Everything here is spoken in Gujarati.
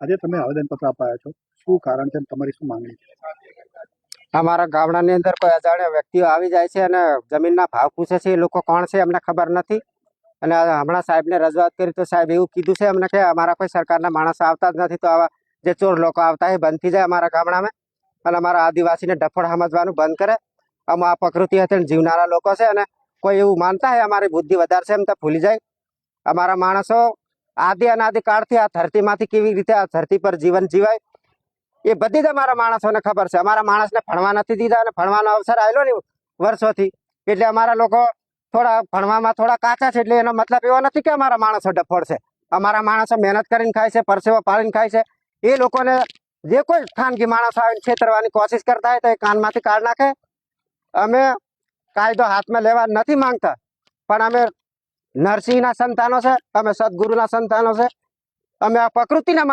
આજે તમે આવેદનપત્ર અપાયા છો. શું કારણ છે તમારી શું માંગણી છે? અમારા ગામડાની અંદર કોઈ અજાણ્યા વ્યક્તિઓ આવી જાય છે અને જમીનના ભાવ પૂછે છે, એ લોકો કોણ છે અમને ખબર નથી. અને હમણાં સાહેબને રજૂઆત કરી તો સાહેબ એવું કીધું છે અમને કે અમારા કોઈ સરકારના માણસ આવતા જ નથી, તો આવા જે ચોર લોકો આવતા એ બંધ થઈ જાય અમારા ગામડામાં. અને અમારા આદિવાસીને ડફળ સમજવાનું બંધ કરે. આમાં આ પ્રકૃતિ હેઠળ જીવનારા લોકો છે અને કોઈ એવું માનતા હોય અમારી બુદ્ધિ વધારે છે એમ તો ભૂલી જાય. અમારા માણસો આદિ અનાદિ કાળથી આ ધરતીમાંથી કેવી રીતે આ ધરતી પર જીવન જીવાય, એ બધી જ અમારા માણસોને ખબર છે. અમારા માણસને ભણવા નથી દીધા અને ભણવાનો અવસર આવેલો ને વર્ષોથી. એટલે અમારા લોકો થોડા ભણવામાં થોડા કાચા છે એટલે એનો મતલબ એવો નથી કે અમારા માણસો ડફોડ છે. અમારા માણસો મહેનત કરીને ખાય છે, પરસેવો પાડીને ખાય છે. એ લોકોને જે કોઈ ખાનગી માણસ આવીને છેતરવાની કોશિશ કરતા હોય તો એ કાનમાંથી કાઢ નાખે. અમે કાયદો હાથમાં લેવા નથી માંગતા, પણ અમે નરસિંહના સંતાનો છે અમે સદગુરુના સંતાનો છે અમે આ પ્રકૃતિના